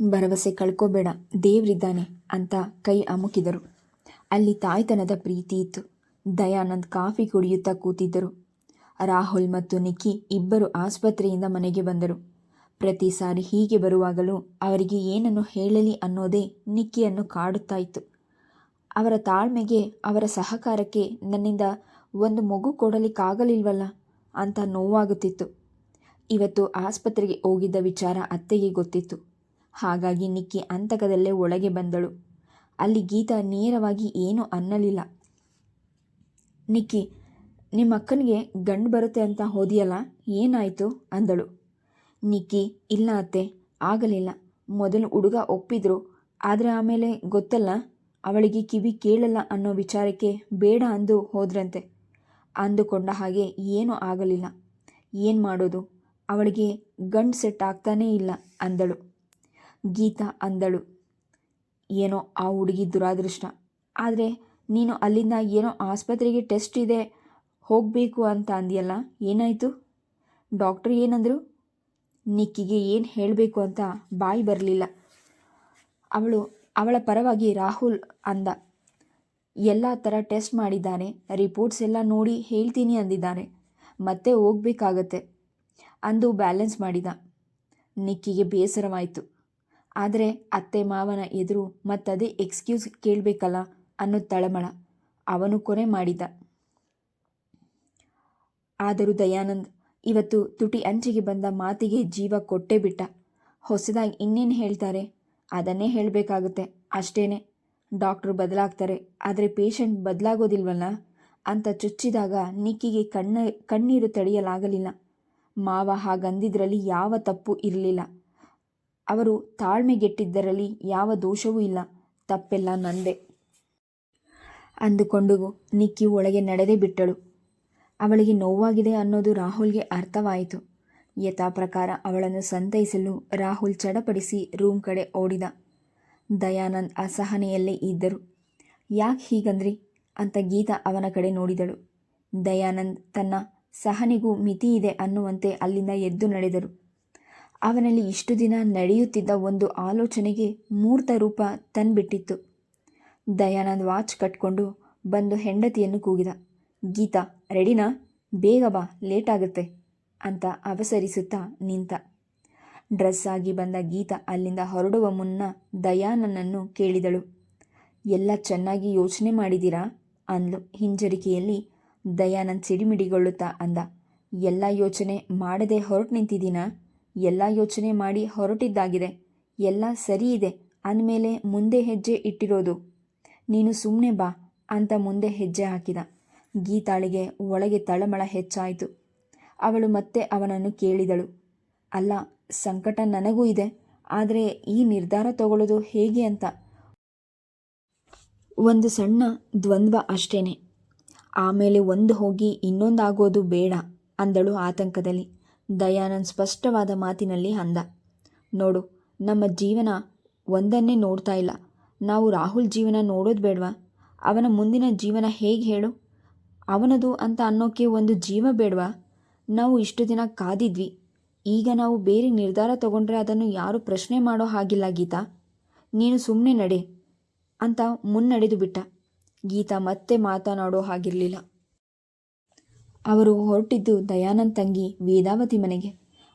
ಭರವಸೆ ಕಳ್ಕೋಬೇಡ, ದೇವ್ರಿದ್ದಾನೆ ಅಂತ ಕೈ ಅಮುಕಿದರು. ಅಲ್ಲಿ ತಾಯ್ತನದ ಪ್ರೀತಿ ಇತ್ತು. ದಯಾನಂದ್ ಕಾಫಿ ಕುಡಿಯುತ್ತಾ ಕೂತಿದ್ದರು. ರಾಹುಲ್ ಮತ್ತು ನಿಕ್ಕಿ ಇಬ್ಬರು ಆಸ್ಪತ್ರೆಯಿಂದ ಮನೆಗೆ ಬಂದರು. ಪ್ರತಿ ಸಾರಿ ಹೀಗೆ ಬರುವಾಗಲೂ ಅವರಿಗೆ ಏನನ್ನು ಹೇಳಲಿ ಅನ್ನೋದೇ ನಿಕ್ಕಿಯನ್ನು ಕಾಡುತ್ತಾ ಇತ್ತು. ಅವರ ತಾಳ್ಮೆಗೆ, ಅವರ ಸಹಕಾರಕ್ಕೆ ನನ್ನಿಂದ ಒಂದು ಮಗು ಕೊಡಲಿಕ್ಕಾಗಲಿಲ್ವಲ್ಲ ಅಂತ ನೋವಾಗುತ್ತಿತ್ತು. ಇವತ್ತು ಆಸ್ಪತ್ರೆಗೆ ಹೋಗಿದ್ದ ವಿಚಾರ ಅತ್ತೆಗೆ ಗೊತ್ತಿತ್ತು. ಹಾಗಾಗಿ ನಿಕ್ಕಿ ಅಂತಕದಲ್ಲೇ ಒಳಗೆ ಬಂದಳು. ಅಲ್ಲಿ ಗೀತಾ ನೇರವಾಗಿ ಏನೂ ಅನ್ನಲಿಲ್ಲ. ನಿಕ್ಕಿ, ನಿಮ್ಮ ಅಕ್ಕನಿಗೆ ಗಂಡು ಬರುತ್ತೆ ಅಂತ ಹೋದಿಯಲ್ಲ, ಏನಾಯಿತು? ಅಂದಳು. ನಿಕ್ಕಿ, ಇಲ್ಲ ಅತ್ತೆ, ಆಗಲಿಲ್ಲ. ಮೊದಲು ಹುಡುಗ ಒಪ್ಪಿದ್ರು, ಆದರೆ ಆಮೇಲೆ ಗೊತ್ತಲ್ಲ, ಅವಳಿಗೆ ಕಿವಿ ಕೇಳಲ್ಲ ಅನ್ನೋ ವಿಚಾರಕ್ಕೆ ಬೇಡ ಅಂದು ಹೋದ್ರಂತೆ. ಅಂದುಕೊಂಡ ಹಾಗೆ ಏನೂ ಆಗಲಿಲ್ಲ. ಏನು ಮಾಡೋದು? ಅವಳಿಗೆ ಗಂಡು ಸೆಟ್ ಆಗ್ತಾನೇ ಇಲ್ಲ, ಅಂದಳು. ಗೀತಾ ಅಂದಳು. ಏನೋ ಆ ಹುಡುಗಿ ದುರಾದೃಷ್ಟ. ಆದರೆ ನೀನು ಅಲ್ಲಿಂದ ಏನೋ ಆಸ್ಪತ್ರೆಗೆ ಟೆಸ್ಟ್ ಇದೆ, ಹೋಗಬೇಕು ಅಂತ ಅಂದಿಯಲ್ಲ, ಏನಾಯಿತು? ಡಾಕ್ಟ್ರ್ ಏನಂದರು? ನಿಕ್ಕಿಗೆ ಏನು ಹೇಳಬೇಕು ಅಂತ ಬಾಯಿ ಬರಲಿಲ್ಲ. ಅವಳು ಅವಳ ಪರವಾಗಿ ರಾಹುಲ್ ಅಂದ. ಎಲ್ಲ ಥರ ಟೆಸ್ಟ್ ಮಾಡಿದ್ದಾನೆ, ರಿಪೋರ್ಟ್ಸ್ ಎಲ್ಲ ನೋಡಿ ಹೇಳ್ತೀನಿ ಅಂದಿದ್ದಾನೆ. ಮತ್ತೆ ಹೋಗಬೇಕಾಗತ್ತೆ ಅಂದು ಬ್ಯಾಲೆನ್ಸ್ ಮಾಡಿದ. ನಿಕ್ಕಿಗೆ ಬೇಸರವಾಯಿತು. ಆದರೆ ಅತ್ತೆ ಮಾವನ ಎದುರು ಮತ್ತದೇ ಎಕ್ಸ್ಕ್ಯೂಸ್ ಕೇಳಬೇಕಲ್ಲ ಅನ್ನೋ ತಳಮಳ. ಅವನು ಕೊನೆ ಮಾಡಿದ ಆದರೂ ದಯಾನಂದ್ ಇವತ್ತು ತುಟಿ ಅಂಚಿಗೆ ಬಂದ ಮಾತಿಗೆ ಜೀವ ಕೊಟ್ಟೇ ಬಿಟ್ಟ. ಹೊಸದಾಗಿ ಇನ್ನೇನು ಹೇಳ್ತಾರೆ? ಅದನ್ನೇ ಹೇಳಬೇಕಾಗುತ್ತೆ. ಅಷ್ಟೇನೆ. ಡಾಕ್ಟ್ರು ಬದಲಾಗ್ತಾರೆ. ಆದರೆ ಪೇಷಂಟ್ ಬದಲಾಗೋದಿಲ್ವಲ್ಲ? ಅಂತ ಚುಚ್ಚಿದಾಗ ನಿಕ್ಕಿಗೆ ಕಣ್ಣ, ಕಣ್ಣೀರು ತಡೆಯಲಾಗಲಿಲ್ಲ. ಮಾವ ಹಾಗಂದಿದ್ರಲ್ಲಿ ಯಾವ ತಪ್ಪು ಇರಲಿಲ್ಲ. ಅವರು ತಾಳ್ಮೆಗೆಟ್ಟಿದ್ದರಲ್ಲಿ ಯಾವ ದೋಷವೂ ಇಲ್ಲ, ತಪ್ಪೆಲ್ಲ ನಂದೆ ಅಂದುಕೊಂಡು ನಿಕ್ಕಿ ಒಳಗೆ ನಡೆದೇ ಬಿಟ್ಟಳು. ಅವಳಿಗೆ ನೋವಾಗಿದೆ ಅನ್ನೋದು ರಾಹುಲ್ಗೆ ಅರ್ಥವಾಯಿತು. ಯಥಾ ಪ್ರಕಾರ ಅವಳನ್ನು ಸಂತೈಸಲು ರಾಹುಲ್ ಚಡಪಡಿಸಿ ರೂಮ್ ಕಡೆ ಓಡಿದ. ದಯಾನಂದ್ ಅಸಹನೆಯಲ್ಲೇ ಇದ್ದರು. ಯಾಕೆ ಹೀಗಂದ್ರಿ? ಅಂತ ಗೀತಾ ಅವನ ಕಡೆ ನೋಡಿದಳು. ದಯಾನಂದ್ ತನ್ನ ಸಹನೆಗೂ ಮಿತಿ ಇದೆ ಅನ್ನುವಂತೆ ಅಲ್ಲಿಂದ ಎದ್ದು ನಡೆದರು. ಅವನಲ್ಲಿ ಇಷ್ಟು ದಿನ ನಡೆಯುತ್ತಿದ್ದ ಒಂದು ಆಲೋಚನೆಗೆ ಮೂರ್ತ ರೂಪ ತಂದ್ಬಿಟ್ಟಿತ್ತು. ದಯಾನಂದ್ ವಾಚ್ ಕಟ್ಕೊಂಡು ಬಂದು ಹೆಂಡತಿಯನ್ನು ಕೂಗಿದ. ಗೀತಾ, ರೆಡಿನಾ, ಬೇಗ ಬಾ ಲೇಟ್ ಆಗುತ್ತೆ ಅಂತ ಅವಸರಿಸುತ್ತಾ ನಿಂತ. ಡ್ರೆಸ್ ಆಗಿ ಬಂದ ಗೀತಾ ಅಲ್ಲಿಂದ ಹೊರಡುವ ಮುನ್ನ ದಯಾನನನ್ನು ಕೇಳಿದಳು. ಎಲ್ಲ ಚೆನ್ನಾಗಿ ಯೋಚನೆ ಮಾಡಿದಿರಾ ಅಂದ್ಲು. ಹಿಂಜರಿಕೆಯಲ್ಲಿ ದಯಾನಂದ್ ಸಿಡಿಮಿಡಿಗೊಳ್ಳುತ್ತಾ ಅಂದ. ಎಲ್ಲ ಯೋಚನೆ ಮಾಡದೆ ಹೊರಟು ನಿಂತಿದ್ದೀನಾ? ಎಲ್ಲ ಯೋಚನೆ ಮಾಡಿ ಹೊರಟಿದ್ದಾಗಿದೆ. ಎಲ್ಲ ಸರಿ ಇದೆ. ಅಂದಮೇಲೆ ಮುಂದೆ ಹೆಜ್ಜೆ ಇಟ್ಟಿರೋದು. ನೀನು ಸುಮ್ಮನೆ ಬಾ ಅಂತ ಮುಂದೆ ಹೆಜ್ಜೆ ಹಾಕಿದ. ಗೀತಾಳಿಗೆ ಒಳಗೆ ತಳಮಳ ಹೆಚ್ಚಾಯಿತು. ಅವಳು ಮತ್ತೆ ಅವನನ್ನು ಕೇಳಿದಳು. ಅಲ್ಲ, ಸಂಕಟ ನನಗೂ ಇದೆ. ಆದರೆ ಈ ನಿರ್ಧಾರ ತಗೊಳ್ಳೋದು ಹೇಗೆ ಅಂತ. ಒಂದು ಸಣ್ಣ ದ್ವಂದ್ವ ಅಷ್ಟೇನೆ. ಆಮೇಲೆ ಒಂದು ಹೋಗಿ ಇನ್ನೊಂದಾಗೋದು ಬೇಡ ಅಂದಳು ಆತಂಕದಲ್ಲಿ. ದಯಾನಂದ್ ಸ್ಪಷ್ಟವಾದ ಮಾತಿನಲ್ಲಿ ಅಂದ. ನೋಡು, ನಮ್ಮ ಜೀವನ ಒಂದನ್ನೇ ನೋಡ್ತಾ ಇಲ್ಲ. ನಾವು ರಾಹುಲ್ ಜೀವನ ನೋಡೋದು ಬೇಡವಾ? ಅವನ ಮುಂದಿನ ಜೀವನ ಹೇಗೆ ಹೇಳು? ಅವನದು ಅಂತ ಅನ್ನೋಕ್ಕೆ ಒಂದು ಜೀವ ಬೇಡವಾ? ನಾವು ಇಷ್ಟು ದಿನ ಕಾದಿದ್ವಿ. ಈಗ ನಾವು ಬೇರೆ ನಿರ್ಧಾರ ತಗೊಂಡ್ರೆ ಅದನ್ನು ಯಾರು ಪ್ರಶ್ನೆ ಮಾಡೋ ಹಾಗಿಲ್ಲ, ಗೀತಾ. ನೀನು ಸುಮ್ಮನೆ ನಡೆ ಅಂತ ಮುನ್ನಡೆದು ಬಿಟ್ಟ. ಗೀತಾ ಮತ್ತೆ ಮಾತನಾಡೋ ಹಾಗಿರಲಿಲ್ಲ. ಅವರು ಹೊರಟಿದ್ದು ದಯಾನಂದ್ ತಂಗಿ ವೇದಾವತಿ ಮನೆಗೆ.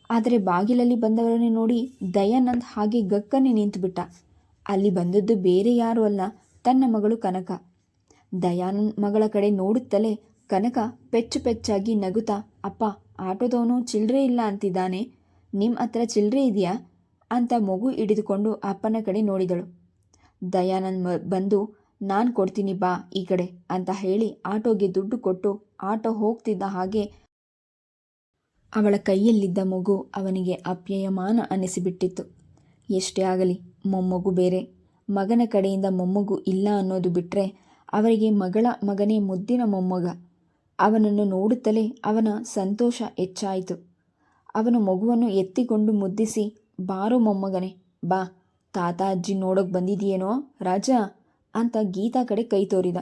ಆದರೆ ಬಾಗಿಲಲ್ಲಿ ಬಂದವರನ್ನೇ ನೋಡಿ ದಯಾನಂದ್ ಹಾಗೆ ಗಕ್ಕನೆ ನಿಂತುಬಿಟ್ಟ. ಅಲ್ಲಿ ಬಂದದ್ದು ಬೇರೆ ಯಾರೂ ಅಲ್ಲ, ತನ್ನ ಮಗಳು ಕನಕ. ದಯಾನಂದ್ ಮಗಳ ಕಡೆ ನೋಡುತ್ತಲೇ ಕನಕ ಪೆಚ್ಚು ಪೆಚ್ಚಾಗಿ ನಗುತ್ತಾ, ಅಪ್ಪ, ಆಟೋದವನು ಚಿಲ್ಲರೆ ಇಲ್ಲ ಅಂತಿದ್ದಾನೆ. ನಿಮ್ಮ ಹತ್ರ ಚಿಲ್ಲರೆ ಇದೆಯಾ? ಅಂತ ಮಗು ಹಿಡಿದುಕೊಂಡು ಅಪ್ಪನ ಕಡೆ ನೋಡಿದಳು. ದಯಾನಂದ್ ಬಂದು ನಾನು ಕೊಡ್ತೀನಿ ಬಾ ಈ ಕಡೆ ಅಂತ ಹೇಳಿ ಆಟೋಗೆ ದುಡ್ಡು ಕೊಟ್ಟು ಆಟೋ ಹೋಗ್ತಿದ್ದ ಹಾಗೆ ಅವಳ ಕೈಯಲ್ಲಿದ್ದ ಮಗು ಅವನಿಗೆ ಅಪ್ಯಯಮಾನ ಅನಿಸಿಬಿಟ್ಟಿತ್ತು. ಎಷ್ಟೇ ಆಗಲಿ, ಮೊಮ್ಮಗು ಬೇರೆ. ಮಗನ ಕಡೆಯಿಂದ ಮೊಮ್ಮಗು ಇಲ್ಲ ಅನ್ನೋದು ಬಿಟ್ಟರೆ ಅವರಿಗೆ ಮಗಳ ಮಗನೇ ಮುದ್ದಿನ ಮೊಮ್ಮಗ. ಅವನನ್ನು ನೋಡುತ್ತಲೇ ಅವನ ಸಂತೋಷ ಹೆಚ್ಚಾಯಿತು. ಅವನು ಮಗುವನ್ನು ಎತ್ತಿಕೊಂಡು ಮುದ್ದಿಸಿ, ಬಾರೋ ಮೊಮ್ಮಗನೇ, ಬಾ. ತಾತ, ಅಜ್ಜಿ ನೋಡೋಕೆ ಬಂದಿದೆಯೇನೋ, ರಾಜ? ಅಂತ ಗೀತಾ ಕಡೆ ಕೈ ತೋರಿದ.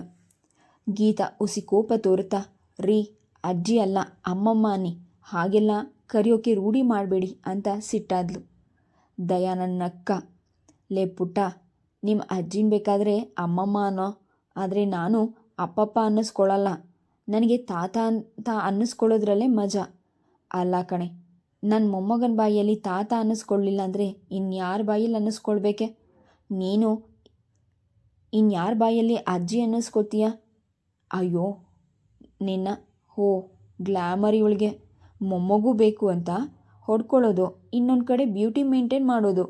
ಗೀತಾ ಉಸಿ ಕೋಪ ತೋರುತ್ತಾ, ರೀ, ಅಜ್ಜಿ ಅಲ್ಲ, ಅಮ್ಮಮ್ಮ ಅನ್ನಿ, ಹಾಗೆಲ್ಲ ಕರೆಯೋಕೆ ರೂಢಿ ಮಾಡಬೇಡಿ ಅಂತ ಸಿಟ್ಟಾದ್ಲು. ದಯಾನನ್ನಕ್ಕ, ಲೇ ಪುಟ್ಟ ನಿಮ್ಮ ಅಜ್ಜಿನ ಬೇಕಾದರೆ ಅಮ್ಮಮ್ಮ ಅನ್ನೋ, ಆದರೆ ನಾನು ಅಪ್ಪಪ್ಪ ಅನ್ನಿಸ್ಕೊಳ್ಳಲ್ಲ ನನಗೆ ತಾತ ಅಂತ ಅನ್ನಿಸ್ಕೊಳ್ಳೋದ್ರಲ್ಲೇ ಮಜಾ. ಅಲ್ಲ ಕಣೆ ನನ್ನ ಮೊಮ್ಮಗನ ಬಾಯಲ್ಲಿ ತಾತ ಅನ್ನಿಸ್ಕೊಳ್ಳಿಲ್ಲ ಅಂದರೆ ಇನ್ಯಾರ ಬಾಯಲ್ಲಿ ಅನ್ನಿಸ್ಕೊಳ್ಬೇಕೆ? ನೀನು ಇನ್ಯಾರ ಬಾಯಲ್ಲಿ ಅಜ್ಜಿ ಅನ್ನಿಸ್ಕೊತೀಯ ಅಯ್ಯೋ, ನಿನ್ನ, ಹೋ ಗ್ಲ್ಯಾಮರ್ ಇವಳಿಗೆ. ಮೊಮ್ಮಗೂ ಬೇಕು ಅಂತ ಹೊಡ್ಕೊಳ್ಳೋದು, ಇನ್ನೊಂದು ಕಡೆ ಬ್ಯೂಟಿ ಮೇಂಟೈನ್ ಮಾಡೋದು.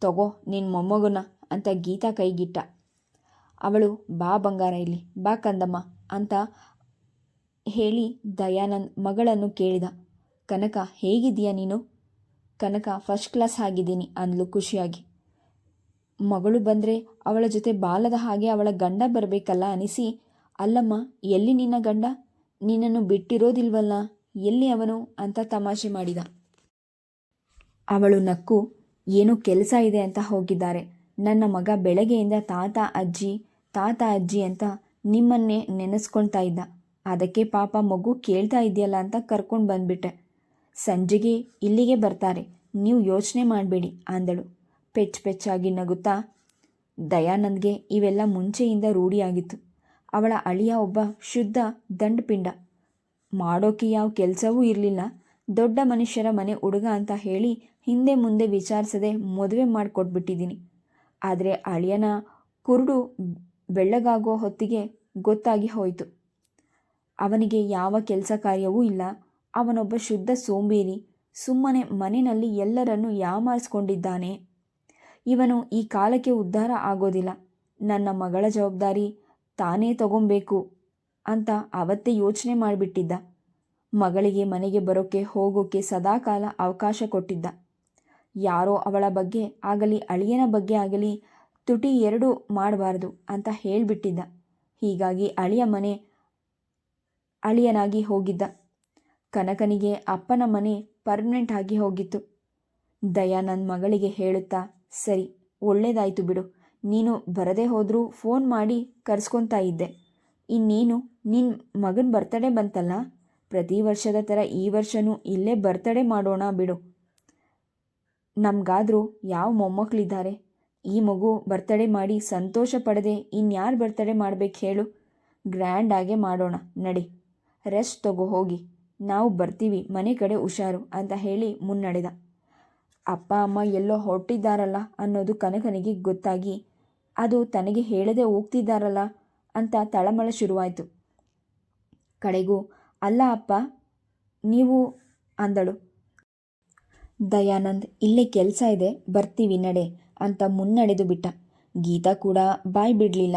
ತಗೋ ನಿನ್ನ ಮೊಮ್ಮಗನ ಅಂತ ಗೀತಾ ಕೈಗಿಟ್ಟ. ಅವಳು, ಬಾ ಬಂಗಾರ ಇಲ್ಲಿ, ಬಾ ಕಂದಮ್ಮ ಅಂತ ಹೇಳಿ ದಯಾನಂದ್ ಮಗಳನ್ನು ಕೇಳಿದ. ಕನಕ, ಹೇಗಿದ್ದೀಯ ನೀನು? ಕನಕ ಫಸ್ಟ್ ಕ್ಲಾಸ್ ಆಗಿದ್ದೀನಿ, ಅಂದ್ಲು ಖುಷಿಯಾಗಿ. ಮಗಳು ಬಂದರೆ ಅವಳ ಜೊತೆ ಬಾಲದ ಹಾಗೆ ಅವಳ ಗಂಡ ಬರಬೇಕಲ್ಲ ಅನಿಸಿ, ಅಲ್ಲಮ್ಮ, ಎಲ್ಲಿ ನಿನ್ನ ಗಂಡ? ನಿನ್ನನ್ನು ಬಿಟ್ಟಿರೋದಿಲ್ವಲ್ಲ, ಎಲ್ಲಿ ಅವನು? ಅಂತ ತಮಾಷೆ ಮಾಡಿದ. ಅವಳು ನಕ್ಕು, ಏನೋ ಕೆಲಸ ಇದೆ ಅಂತ ಹೋಗಿದ್ದಾರೆ. ನನ್ನ ಮಗ ಬೆಳಗ್ಗೆಯಿಂದ ತಾತ, ಅಜ್ಜಿ ತಾತ, ಅಜ್ಜಿ ಅಂತ ನಿಮ್ಮನ್ನೇ ನೆನೆಸ್ಕೊಳ್ತಾ ಇದ್ದ. ಅದಕ್ಕೆ ಪಾಪ ಮಗು ಕೇಳ್ತಾ ಇದೆಯಲ್ಲ ಅಂತ ಕರ್ಕೊಂಡು ಬಂದ್ಬಿಟ್ಟೆ. ಸಂಜೆಗೆ ಇಲ್ಲಿಗೆ ಬರ್ತಾರೆ. ನೀವು ಯೋಚನೆ ಮಾಡಬೇಡಿ ಅಂದಳು. ಪೆಚ್ ಪೆಚ್ಚಾಗಿ ನಗುತ್ತಾ, ದಯಾನಂದ್ಗೆ ಇವೆಲ್ಲ ಮುಂಚೆಯಿಂದ ರೂಢಿಯಾಗಿತ್ತು ಅವಳ ಅಳಿಯ ಒಬ್ಬ ಶುದ್ಧ ದಂಡಪಿಂಡ. ಮಾಡೋಕೆ ಯಾವ ಕೆಲಸವೂ ಇರಲಿಲ್ಲ. ದೊಡ್ಡ ಮನುಷ್ಯರ ಮನೆ ಹುಡುಗ ಅಂತ ಹೇಳಿ ಹಿಂದೆ ಮುಂದೆ ವಿಚಾರಿಸದೆ ಮದುವೆ ಮಾಡಿಕೊಟ್ಬಿಟ್ಟಿದ್ದೀನಿ. ಆದರೆ ಅಳಿಯನ ಕುರುಡು ಬೆಳ್ಳಗಾಗೋ ಹೊತ್ತಿಗೆ ಗೊತ್ತಾಗಿ ಹೋಯಿತು. ಅವನಿಗೆ ಯಾವ ಕೆಲಸ ಕಾರ್ಯವೂ ಇಲ್ಲ. ಅವನೊಬ್ಬ ಶುದ್ಧ ಸೋಂಬೇರಿ. ಸುಮ್ಮನೆ ಮನೆಯಲ್ಲಿ ಎಲ್ಲರನ್ನು ಯಾಮಾರಿಸ್ಕೊಂಡಿದ್ದಾನೆ. ಇವನು ಈ ಕಾಲಕ್ಕೆ ಉದ್ಧಾರ ಆಗೋದಿಲ್ಲ. ನನ್ನ ಮಗಳ ಜವಾಬ್ದಾರಿ ತಾನೇ ತಗೊಬೇಕು ಅಂತ ಅವತ್ತೇ ಯೋಚನೆ ಮಾಡಿಬಿಟ್ಟಿದ್ದ. ಮಗಳಿಗೆ ಮನೆಗೆ ಬರೋಕ್ಕೆ ಹೋಗೋಕ್ಕೆ ಸದಾಕಾಲ ಅವಕಾಶ ಕೊಟ್ಟಿದ್ದ. ಯಾರೋ ಅವಳ ಬಗ್ಗೆ ಆಗಲಿ ಅಳಿಯನ ಬಗ್ಗೆ ಆಗಲಿ ತುಟಿ ಎರಡು ಮಾಡಬಾರ್ದು ಅಂತ ಹೇಳಿಬಿಟ್ಟಿದ್ದ. ಹೀಗಾಗಿ ಅಳಿಯ ಮನೆ ಅಳಿಯನಾಗಿ ಹೋಗಿದ್ದ. ಕನಕನಿಗೆ ಅಪ್ಪನ ಮನೆ ಪರ್ಮನೆಂಟ್ ಆಗಿ ಹೋಗಿತ್ತು. ದಯಾನಂದ್ ಮಗಳಿಗೆ ಹೇಳುತ್ತಾ ಸರಿ, ಒಳ್ಳೇದಾಯ್ತು ಬಿಡು. ನೀನು ಬರದೇ ಹೋದರೂ ಫೋನ್ ಮಾಡಿ ಕರೆಸ್ಕೊತಾ ಇದ್ದೆ. ಇನ್ನೇನು ನಿನ್ನ ಮಗನ ಬರ್ತಡೇ ಬಂತಲ್ಲ? ಪ್ರತಿ ವರ್ಷದ ಥರ ಈ ವರ್ಷವೂ ಇಲ್ಲೇ ಬರ್ತಡೇ ಮಾಡೋಣ ಬಿಡು. ನಮಗಾದರೂ ಯಾವ ಮೊಮ್ಮಕ್ಕಳಿದ್ದಾರೆ ಈ ಮಗು ಬರ್ತಡೇ ಮಾಡಿ ಸಂತೋಷ ಪಡದೆ ಇನ್ಯಾರು ಬರ್ತಡೇ ಮಾಡ್ಬೇಕು ಹೇಳು? ಗ್ರ್ಯಾಂಡಾಗೆ ಮಾಡೋಣ, ನಡಿ. ರೆಸ್ಟ್ ತಗೋ ಹೋಗಿ. ನಾವು ಬರ್ತೀವಿ, ಮನೆ ಕಡೆ ಹುಷಾರು ಅಂತ ಹೇಳಿ ಮುನ್ನಡೆದ. ಅಪ್ಪ, ಅಮ್ಮ ಎಲ್ಲೋ ಹೊರಟಿದ್ದಾರಲ್ಲ ಅನ್ನೋದು ಕನಕನಿಗೆ ಗೊತ್ತಾಗಿ, ಅದು ತನಗೆ ಹೇಳದೆ ಹೋಗ್ತಿದ್ದಾರಲ್ಲ ಅಂತ ತಳಮಳ ಶುರುವಾಯಿತು. ಕಡೆಗೂ, ಅಲ್ಲ ಅಪ್ಪ, ನೀವು ಅಂದಳು. ದಯಾನಂದ್, ಇಲ್ಲೇ ಕೆಲಸ ಇದೆ, ಬರ್ತೀವಿ ನಡೆ ಅಂತ ಮುನ್ನಡೆದು ಬಿಟ್ಟ. ಗೀತಾ ಕೂಡ ಬಾಯ್ ಬಿಡಲಿಲ್ಲ.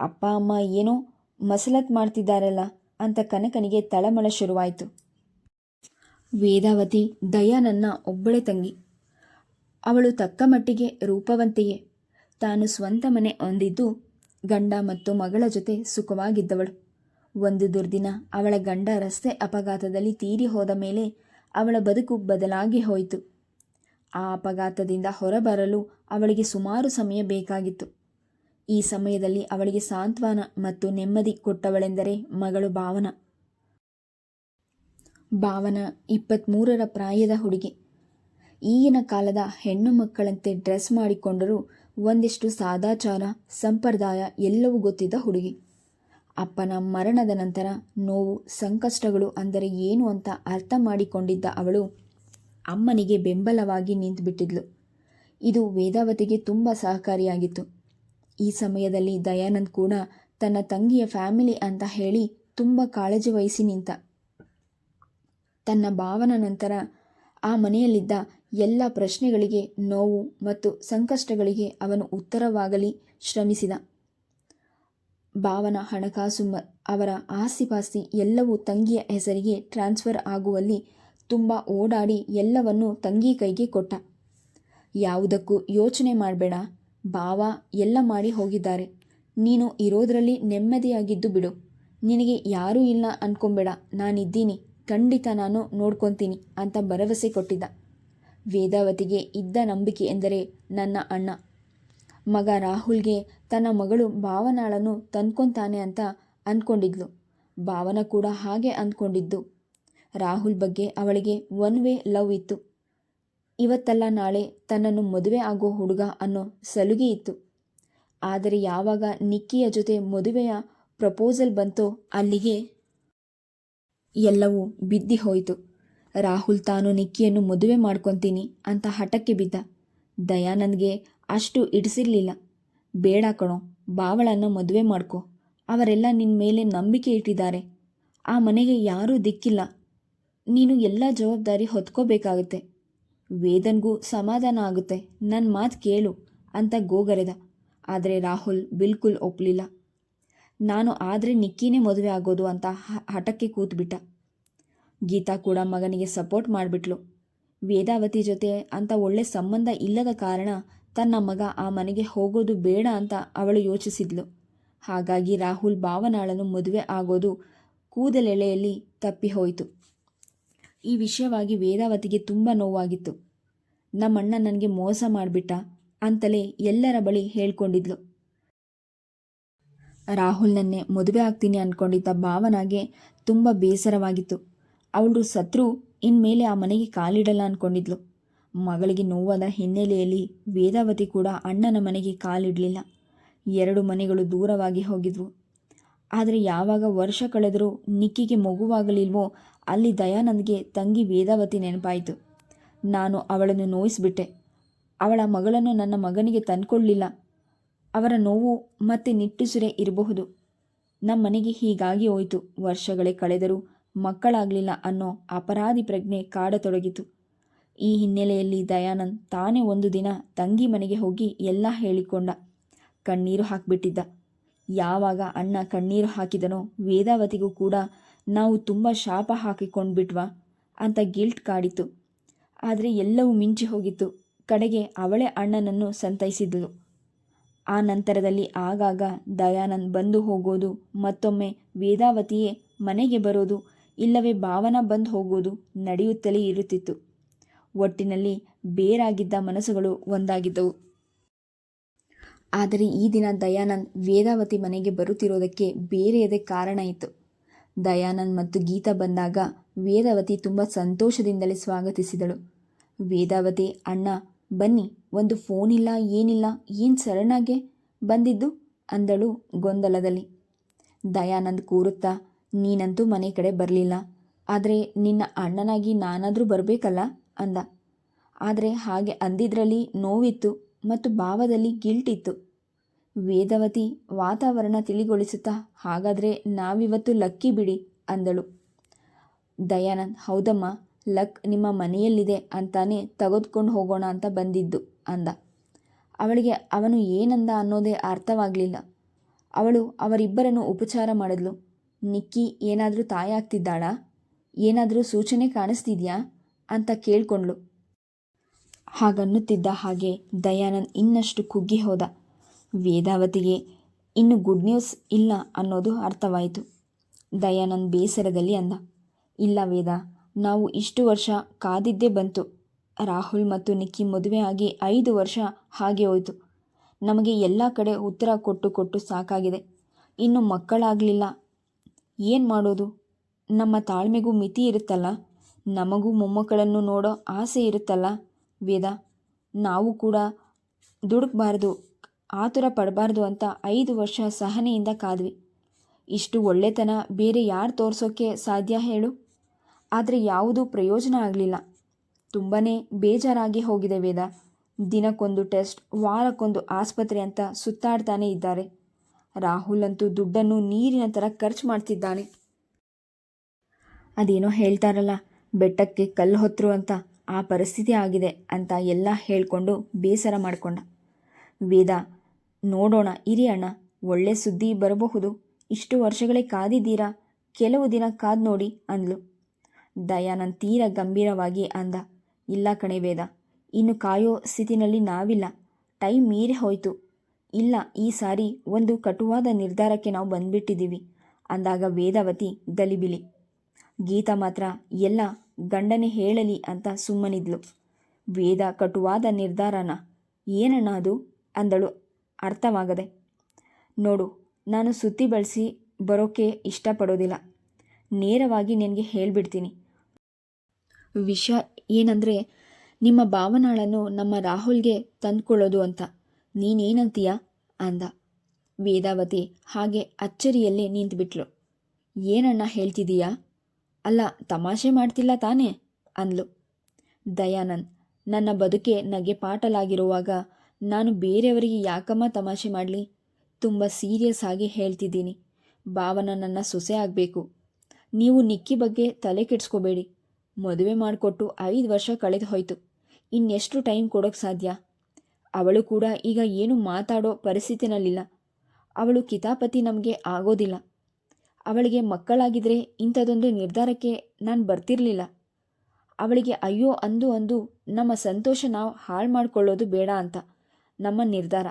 ಅಪ್ಪ, ಅಮ್ಮ ಏನೋ ಮಸಲತ್ ಮಾಡ್ತಿದ್ದಾರಲ್ಲ ಅಂತ ಕನಕನಿಗೆ ತಳಮಳ ಶುರುವಾಯಿತು. ವೇದಾವತಿ ದಯಾನನ್ನ ಒಬ್ಬಳೆ ತಂಗಿ. ಅವಳು ತಕ್ಕ ಮಟ್ಟಿಗೆ ರೂಪವಂತೆಯೇ. ತಾನು ಸ್ವಂತ ಮನೆ ಹೊಂದಿದ್ದು ಗಂಡ ಮತ್ತು ಮಗಳ ಜೊತೆ ಸುಖವಾಗಿದ್ದವಳು. ಒಂದು ದುರ್ದಿನ ಅವಳ ಗಂಡ ರಸ್ತೆ ಅಪಘಾತದಲ್ಲಿ ತೀರಿ ಹೋದ ಮೇಲೆ ಅವಳ ಬದುಕು ಬದಲಾಗಿ ಹೋಯಿತು. ಆ ಅಪಘಾತದಿಂದ ಹೊರಬರಲು ಅವಳಿಗೆ ಸುಮಾರು ಸಮಯ ಬೇಕಾಗಿತ್ತು. ಈ ಸಮಯದಲ್ಲಿ ಅವಳಿಗೆ ಸಾಂತ್ವನ ಮತ್ತು ನೆಮ್ಮದಿ ಕೊಟ್ಟವಳೆಂದರೆ ಮಗಳು ಭಾವನ. ಭಾವನ ಇಪ್ಪತ್ತ್ಮೂರರ ಪ್ರಾಯದ ಹುಡುಗಿ. ಈಗಿನ ಕಾಲದ ಹೆಣ್ಣು ಮಕ್ಕಳಂತೆ ಡ್ರೆಸ್ ಮಾಡಿಕೊಂಡರೂ ಒಂದಿಷ್ಟು ಸಾದಾಚಾರ, ಸಂಪ್ರದಾಯ ಎಲ್ಲವೂ ಗೊತ್ತಿದ್ದ ಹುಡುಗಿ. ಅಪ್ಪನ ಮರಣದ ನಂತರ ನೋವು, ಸಂಕಷ್ಟಗಳು ಅಂದರೆ ಏನು ಅಂತ ಅರ್ಥ ಮಾಡಿಕೊಂಡಿದ್ದ ಅವಳು ಅಮ್ಮನಿಗೆ ಬೆಂಬಲವಾಗಿ ನಿಂತುಬಿಟ್ಟಿದ್ಲು. ಇದು ವೇದಾವತಿಗೆ ತುಂಬ ಸಹಕಾರಿಯಾಗಿತ್ತು. ಈ ಸಮಯದಲ್ಲಿ ದಯಾನಂದ್ ಕೂಡ ತನ್ನ ತಂಗಿಯ ಫ್ಯಾಮಿಲಿ ಅಂತ ಹೇಳಿ ತುಂಬ ಕಾಳಜಿ ವಹಿಸಿ ನಿಂತ. ತನ್ನ ಭಾವನ ನಂತರ ಆ ಮನೆಯಲ್ಲಿದ್ದ ಎಲ್ಲ ಪ್ರಶ್ನೆಗಳಿಗೆ, ನೋವು ಮತ್ತು ಸಂಕಷ್ಟಗಳಿಗೆ ಅವನು ಉತ್ತರವಾಗಲಿ ಶ್ರಮಿಸಿದ. ಭಾವನ, ಹಣಕಾಸು ಅವರ ಆಸ್ತಿಪಾಸ್ತಿ ಎಲ್ಲವೂ ತಂಗಿಯ ಹೆಸರಿಗೆ ಟ್ರಾನ್ಸ್ಫರ್ ಆಗುವಲ್ಲಿ ತುಂಬ ಓಡಾಡಿ ಎಲ್ಲವನ್ನೂ ತಂಗಿ ಕೈಗೆ ಕೊಟ್ಟ. ಯಾವುದಕ್ಕೂ ಯೋಚನೆ ಮಾಡಬೇಡ. ಭಾವ, ಎಲ್ಲ ಮಾಡಿ ಹೋಗಿದ್ದಾರೆ. ನೀನು ಇರೋದರಲ್ಲಿ ನೆಮ್ಮದಿಯಾಗಿದ್ದು ಬಿಡು. ನಿನಗೆ ಯಾರೂ ಇಲ್ಲ ಅನ್ಕೊಂಬೇಡ. ನಾನಿದ್ದೀನಿ. ಖಂಡಿತ ನಾನು ನೋಡ್ಕೊತೀನಿ ಅಂತ ಭರವಸೆ ಕೊಟ್ಟಿದ್ದ. ವೇದಾವತಿಗೆ ಇದ್ದ ನಂಬಿಕೆ ಎಂದರೆ ನನ್ನ ಅಣ್ಣ. ಮಗ ರಾಹುಲ್ಗೆ ತನ್ನ ಮಗಳು ಭಾವನಾಳನ್ನು ತಂದ್ಕೊತಾನೆ ಅಂತ ಅಂದ್ಕೊಂಡಿದ್ಲು ಭಾವನ ಕೂಡ ಹಾಗೆ ಅಂದ್ಕೊಂಡಿದ್ದು ರಾಹುಲ್ ಬಗ್ಗೆ ಅವಳಿಗೆ ಒನ್ ವೇ ಲವ್ ಇತ್ತು. ಇವತ್ತಲ್ಲ ನಾಳೆ ತನ್ನನ್ನು ಮದುವೆ ಆಗೋ ಹುಡುಗ ಅನ್ನೋ ಸಲುಗೆ ಇತ್ತು. ಆದರೆ ಯಾವಾಗ ನಿಕ್ಕಿಯ ಜೊತೆ ಮದುವೆಯ ಪ್ರಪೋಸಲ್ ಬಂತೋ ಅಲ್ಲಿಗೆ ಎಲ್ಲವೂ ಬಿದ್ದಿ ಹೋಯಿತು. ರಾಹುಲ್ ತಾನು ನಿಕ್ಕಿಯನ್ನು ಮದುವೆ ಮಾಡ್ಕೊತೀನಿ ಅಂತ ಹಠಕ್ಕೆ ಬಿದ್ದ. ದಯಾನಂದ್ಗೆ ಅಷ್ಟು ಇಡಿಸಿರ್ಲಿಲ್ಲ. ಬೇಡ ಕಣೋ, ಬಾವಳನ್ನು ಮದುವೆ ಮಾಡ್ಕೊ. ಅವರೆಲ್ಲ ನಿನ್ನ ಮೇಲೆ ನಂಬಿಕೆ ಇಟ್ಟಿದ್ದಾರೆ. ಆ ಮನೆಗೆ ಯಾರೂ ದಿಕ್ಕಿಲ್ಲ. ನೀನು ಎಲ್ಲ ಜವಾಬ್ದಾರಿ ಹೊತ್ಕೋಬೇಕಾಗುತ್ತೆ. ವೇದನ್ಗೂ ಸಮಾಧಾನ ಆಗುತ್ತೆ ನನ್ನ ಮಾತು ಕೇಳು ಅಂತ ಗೋಗರೆದ. ಆದರೆ ರಾಹುಲ್ ಬಿಲ್ಕುಲ್ ಒಪ್ಪಲಿಲ್ಲ ನಾನು ಆದರೆ ನಿಕ್ಕಿನೇ ಮದುವೆ ಆಗೋದು ಅಂತ ಹಠಕ್ಕೆ ಕೂತ್ಬಿಟ್ಟ. ಗೀತಾ ಕೂಡ ಮಗನಿಗೆ ಸಪೋರ್ಟ್ ಮಾಡಿಬಿಟ್ಲು. ವೇದಾವತಿ ಜೊತೆ ಅಂತ ಒಳ್ಳೆ ಸಂಬಂಧ ಇಲ್ಲದ ಕಾರಣ ತನ್ನ ಮಗ ಆ ಮನೆಗೆ ಹೋಗೋದು ಬೇಡ ಅಂತ ಅವಳು ಯೋಚಿಸಿದ್ಲು. ಹಾಗಾಗಿ ರಾಹುಲ್ ಭಾವನಾಳನ್ನು ಮದುವೆ ಆಗೋದು ಕೂದಲೆಳೆಯಲ್ಲಿ ತಪ್ಪಿ ಹೋಯಿತು ಈ ವಿಷಯವಾಗಿ ವೇದಾವತಿಗೆ ತುಂಬ ನೋವಾಗಿತ್ತು. ನಮ್ಮಣ್ಣ ನನಗೆ ಮೋಸ ಮಾಡಿಬಿಟ್ಟ ಅಂತಲೇ ಎಲ್ಲರ ಬಳಿ ಹೇಳ್ಕೊಂಡಿದ್ಲು. ರಾಹುಲ್ನನ್ನೇ ಮದುವೆ ಆಗ್ತೀನಿ ಅಂದ್ಕೊಂಡಿದ್ದ ಭಾವನಾಗೆ ತುಂಬ ಬೇಸರವಾಗಿತ್ತು. ಅವಳು ಸತ್ರು ಇನ್ಮೇಲೆ ಆ ಮನೆಗೆ ಕಾಲಿಡಲ್ಲ ಅನ್ಕೊಂಡಿದ್ಲು. ಮಗಳಿಗೆ ನೋವಾದ ಹಿನ್ನೆಲೆಯಲ್ಲಿ ವೇದಾವತಿ ಕೂಡ ಅಣ್ಣನ ಮನೆಗೆ ಕಾಲಿಡಲಿಲ್ಲ. ಎರಡು ಮನೆಗಳು ದೂರವಾಗಿ ಹೋಗಿದ್ವು. ಆದರೆ ಯಾವಾಗ ವರ್ಷ ಕಳೆದರೂ ನಿಕ್ಕಿಗೆ ಮಗುವಾಗಲಿಲ್ವೋ ಅಲ್ಲಿ ದಯಾನಂದ್ಗೆ ತಂಗಿ ವೇದಾವತಿ ನೆನಪಾಯಿತು. ನಾನು ಅವಳನ್ನು ನೋಯಿಸ್ಬಿಟ್ಟೆ. ಅವಳ ಮಗಳನ್ನು ನನ್ನ ಮಗನಿಗೆ ತಂದ್ಕೊಳ್ಳಿಲ್ಲ ಅವರ ನೋವು ಮತ್ತೆ ನಿಟ್ಟುಸಿರೇ ಇರಬಹುದು. ನಮ್ಮನೆಗೆ ಹೀಗಾಗಿ ಹೋಯಿತು. ವರ್ಷಗಳೇ ಕಳೆದರೂ ಮಕ್ಕಳಾಗಲಿಲ್ಲ ಅನ್ನೋ ಅಪರಾಧಿ ಪ್ರಜ್ಞೆ ಕಾಡತೊಡಗಿತು. ಈ ಹಿನ್ನೆಲೆಯಲ್ಲಿ ದಯಾನಂದ್ ತಾನೇ ಒಂದು ದಿನ ತಂಗಿ ಮನೆಗೆ ಹೋಗಿ ಎಲ್ಲ ಹೇಳಿಕೊಂಡ. ಕಣ್ಣೀರು ಹಾಕಿಬಿಟ್ಟಿದ್ದ. ಯಾವಾಗ ಅಣ್ಣ ಕಣ್ಣೀರು ಹಾಕಿದನೋ ವೇದಾವತಿಗೂ ಕೂಡ ನಾವು ತುಂಬ ಶಾಪ ಹಾಕಿಕೊಂಡ್ಬಿಟ್ವಾ ಅಂತ ಗಿಲ್ಟ್ ಕಾಡಿತು ಆದರೆ ಎಲ್ಲವೂ ಮಿಂಚಿ ಹೋಗಿತ್ತು. ಕಡೆಗೆ ಅವಳೇ ಅಣ್ಣನನ್ನು ಸಂತೈಸಿದಳು ಆ ನಂತರದಲ್ಲಿ ಆಗಾಗ ದಯಾನಂದ್ ಬಂದು ಹೋಗೋದು ಮತ್ತೊಮ್ಮೆ ವೇದಾವತಿಯೇ ಮನೆಗೆ ಬರೋದು ಇಲ್ಲವೇ ಭಾವನ ಬಂದು ಹೋಗೋದು ನಡೆಯುತ್ತಲೇ ಇರುತ್ತಿತ್ತು. ಒಟ್ಟಿನಲ್ಲಿ ಬೇರಾಗಿದ್ದ ಮನಸ್ಸುಗಳು ಒಂದಾಗಿದ್ದವು. ಆದರೆ ಈ ದಿನ ದಯಾನಂದ್ ವೇದಾವತಿ ಮನೆಗೆ ಬರುತ್ತಿರೋದಕ್ಕೆ ಬೇರೆಯದೇ ಕಾರಣ ಇತ್ತು. ದಯಾನಂದ್ ಮತ್ತು ಗೀತಾ ಬಂದಾಗ ವೇದಾವತಿ ತುಂಬ ಸಂತೋಷದಿಂದಲೇ ಸ್ವಾಗತಿಸಿದಳು. ವೇದಾವತಿ, ಅಣ್ಣ, ಬನ್ನಿ, ಒಂದು ಫೋನ್ ಇಲ್ಲ, ಏನಿಲ್ಲ, ಏನು ಸರಣಾಗೆ ಬಂದಿದ್ದು? ಅಂದಳು ಗೊಂದಲದಲ್ಲಿ. ದಯಾನಂದ್ ಕೂರುತ್ತಾ ನೀನಂತೂ ಮನೆ ಕಡೆ ಬರಲಿಲ್ಲ. ಆದರೆ ನಿನ್ನ ಅಣ್ಣನಾಗಿ ನಾನಾದರೂ ಬರಬೇಕಲ್ಲ? ಅಂದ. ಆದರೆ ಹಾಗೆ ಅಂದಿದ್ರಲ್ಲಿ ನೋವಿತ್ತು ಮತ್ತು ಭಾವದಲ್ಲಿ ಗಿಲ್ಟ್ ಇತ್ತು ವೇದವತಿ ವಾತಾವರಣ ತಿಳಿಗೊಳಿಸುತ್ತಾ, ಹಾಗಾದರೆ ನಾವಿವತ್ತು ಲಕ್ಕಿ ಬಿಡಿ, ಅಂದಳು. ದಯಾನಂದ್, ಹೌದಮ್ಮ, ಲಕ್ ನಿಮ್ಮ ಮನೆಯಲ್ಲಿದೆ ಅಂತಾನೆ ತೆಗೆದುಕೊಂಡು ಹೋಗೋಣ ಅಂತ ಬಂದಿದ್ದು, ಅಂದ. ಅವಳಿಗೆ ಅವನು ಏನಂದ ಅನ್ನೋದೇ ಅರ್ಥವಾಗಲಿಲ್ಲ. ಅವಳು ಅವರಿಬ್ಬರನ್ನು ಉಪಚಾರ ಮಾಡಿದ್ಲು. ನಿಕ್ಕಿ, ಏನಾದರೂ ತಾಯಾಗ್ತಿದ್ದಾಳಾ ಏನಾದರೂ ಸೂಚನೆ ಕಾಣಿಸ್ತಿದ್ಯಾ? ಅಂತ ಕೇಳ್ಕೊಂಡ್ಳು. ಹಾಗನ್ನುತ್ತಿದ್ದ ಹಾಗೆ ದಯಾನಂದ್ ಇನ್ನಷ್ಟು ಕುಗ್ಗಿ ಹೋದ. ವೇದಾವತಿಗೆ ಇನ್ನು ಗುಡ್ ನ್ಯೂಸ್ ಇಲ್ಲ ಅನ್ನೋದು ಅರ್ಥವಾಯಿತು. ದಯಾನಂದ್ ಬೇಸರದಲ್ಲಿ ಅಂದ. ಇಲ್ಲ ವೇದ, ನಾವು ಇಷ್ಟು ವರ್ಷ ಕಾದಿದ್ದೇ ಬಂತು. ರಾಹುಲ್ ಮತ್ತು ನಿಕ್ಕಿ ಮದುವೆ ಆಗಿ ಐದು ವರ್ಷ ಹಾಗೆ ಹೋಯಿತು. ನಮಗೆ ಎಲ್ಲ ಕಡೆ ಉತ್ತರ ಕೊಟ್ಟು ಕೊಟ್ಟು ಸಾಕಾಗಿದೆ. ಇನ್ನು ಮಕ್ಕಳಾಗಲಿಲ್ಲ. ಏನು ಮಾಡೋದು? ನಮ್ಮ ತಾಳ್ಮೆಗೂ ಮಿತಿ ಇರುತ್ತಲ್ಲ? ನಮಗೂ ಮೊಮ್ಮಕ್ಕಳನ್ನು ನೋಡೋ ಆಸೆ ಇರುತ್ತಲ್ಲ? ವೇದ, ನಾವು ಕೂಡ ದುಡುಕ್ಬಾರ್ದು, ಆತುರ ಪಡಬಾರ್ದು ಅಂತ ಐದು ವರ್ಷ ಸಹನೆಯಿಂದ ಕಾದ್ವಿ. ಇಷ್ಟು ಒಳ್ಳೆತನ ಬೇರೆ ಯಾರು ತೋರಿಸೋಕ್ಕೆ ಸಾಧ್ಯ ಹೇಳು? ಆದರೆ ಯಾವುದೂ ಪ್ರಯೋಜನ ಆಗಲಿಲ್ಲ. ತುಂಬಾ ಬೇಜಾರಾಗಿ ಹೋಗಿದೆ ವೇದ. ದಿನಕ್ಕೊಂದು ಟೆಸ್ಟ್, ವಾರಕ್ಕೊಂದು ಆಸ್ಪತ್ರೆ ಅಂತ ಸುತ್ತಾಡ್ತಾನೆ ಇದ್ದಾರೆ. ರಾಹುಲ್ ಅಂತೂ ದುಡ್ಡನ್ನು ನೀರಿನ ಥರ ಖರ್ಚು ಮಾಡ್ತಿದ್ದಾನೆ. ಅದೇನೋ ಹೇಳ್ತಾರಲ್ಲ, ಬೆಟ್ಟಕ್ಕೆ ಕಲ್ಲು ಹೊತ್ತರು ಅಂತ ಆ ಪರಿಸ್ಥಿತಿ ಆಗಿದೆ ಅಂತ ಎಲ್ಲ ಹೇಳಿಕೊಂಡು ಬೇಸರ ಮಾಡಿಕೊಂಡ. ವೇದ, ನೋಡೋಣ ಇರಿ ಅಣ್ಣ, ಒಳ್ಳೆ ಸುದ್ದಿ ಬರಬಹುದು. ಇಷ್ಟು ವರ್ಷಗಳೇ ಕಾದಿದ್ದೀರಾ? ಕೆಲವು ದಿನ ಕಾದ್ ನೋಡಿ ಅಂದ್ಲು. ದಯಾನಂದ್ ತೀರ ಗಂಭೀರವಾಗಿ ಅಂದ. ಇಲ್ಲ ಕಣೆ ವೇದ, ಇನ್ನು ಕಾಯೋ ಸ್ಥಿತಿನಲ್ಲಿ ನಾವಿಲ್ಲ. ಟೈಮ್ ಮೀರಿ ಹೋಯಿತು. ಇಲ್ಲ, ಈ ಸಾರಿ ಒಂದು ಕಟುವಾದ ನಿರ್ಧಾರಕ್ಕೆ ನಾವು ಬಂದ್ಬಿಟ್ಟಿದ್ದೀವಿ, ಅಂದಾಗ ವೇದಾವತಿ ಗಲಿಬಿಲಿ ಗೀತಾ ಮಾತ್ರ, ಎಲ್ಲ ಗಂಡನೇ ಹೇಳಲಿ ಅಂತ ಸುಮ್ಮನಿದ್ಲು. ವೇದ, ಕಟುವಾದ ನಿರ್ಧಾರನ? ಏನಣ್ಣ ಅದು? ಅಂದಳು ಅರ್ಥವಾಗದೆ. ನೋಡು, ನಾನು ಸುತ್ತಿ ಬಳಸಿ ಬರೋಕ್ಕೆ ಇಷ್ಟಪಡೋದಿಲ್ಲ. ನೇರವಾಗಿ ನಿನಗೆ ಹೇಳಿಬಿಡ್ತೀನಿ. ವಿಷಯ ಏನಂದರೆ, ನಿಮ್ಮ ಭಾವನಾಳನ್ನು ನಮ್ಮ ರಾಹುಲ್ಗೆ ತಂದ್ಕೊಳ್ಳೋದು ಅಂತ. ನೀನೇನಂತೀಯ? ಅಂದ. ವೇದಾವತಿ ಹಾಗೆ ಅಚ್ಚರಿಯಲ್ಲೇ ನಿಂತುಬಿಟ್ಲು. ಏನಣ್ಣ ಹೇಳ್ತಿದೀಯಾ? ಅಲ್ಲ, ತಮಾಷೆ ಮಾಡ್ತಿಲ್ಲ ತಾನೇ? ಅಂದ್ಲು. ದಯಾನಂದ್, ನನ್ನ ಬದುಕೆ ನಗೆ ಪಾಟಲಾಗಿರುವಾಗ ನಾನು ಬೇರೆಯವರಿಗೆ ಯಾಕಮ್ಮ ತಮಾಷೆ ಮಾಡಲಿ? ತುಂಬ ಸೀರಿಯಸ್ ಆಗಿ ಹೇಳ್ತಿದ್ದೀನಿ. ಭಾವನ ನನ್ನ ಸೊಸೆ ಆಗಬೇಕು. ನೀವು ನಿಕ್ಕಿ ಬಗ್ಗೆ ತಲೆ ಕೆಡಿಸ್ಕೋಬೇಡಿ. ಮದುವೆ ಮಾಡಿಕೊಟ್ಟು ಐದು ವರ್ಷ ಕಳೆದು ಹೋಯ್ತು. ಇನ್ನೆಷ್ಟು ಟೈಮ್ ಕೊಡೋಕ್ಕೆ ಸಾಧ್ಯ? ಅವಳು ಕೂಡ ಈಗ ಏನು ಮಾತಾಡೋ ಪರಿಸ್ಥಿತಿನಲ್ಲಿಲ್ಲ. ಅವಳು ಕಿತಾಪತಿ ನಮಗೆ ಆಗೋದಿಲ್ಲ. ಅವಳಿಗೆ ಮಕ್ಕಳಾಗಿದ್ರೆ ಇಂಥದೊಂದು ನಿರ್ಧಾರಕ್ಕೆ ನಾನು ಬರ್ತಿರಲಿಲ್ಲ. ಅವಳಿಗೆ ಅಯ್ಯೋ ಅಂದು ಅಂದು ನಮ್ಮ ಸಂತೋಷ ನಾವು ಹಾಳು ಮಾಡಿಕೊಳ್ಳೋದು ಬೇಡ ಅಂತ ನಮ್ಮ ನಿರ್ಧಾರ.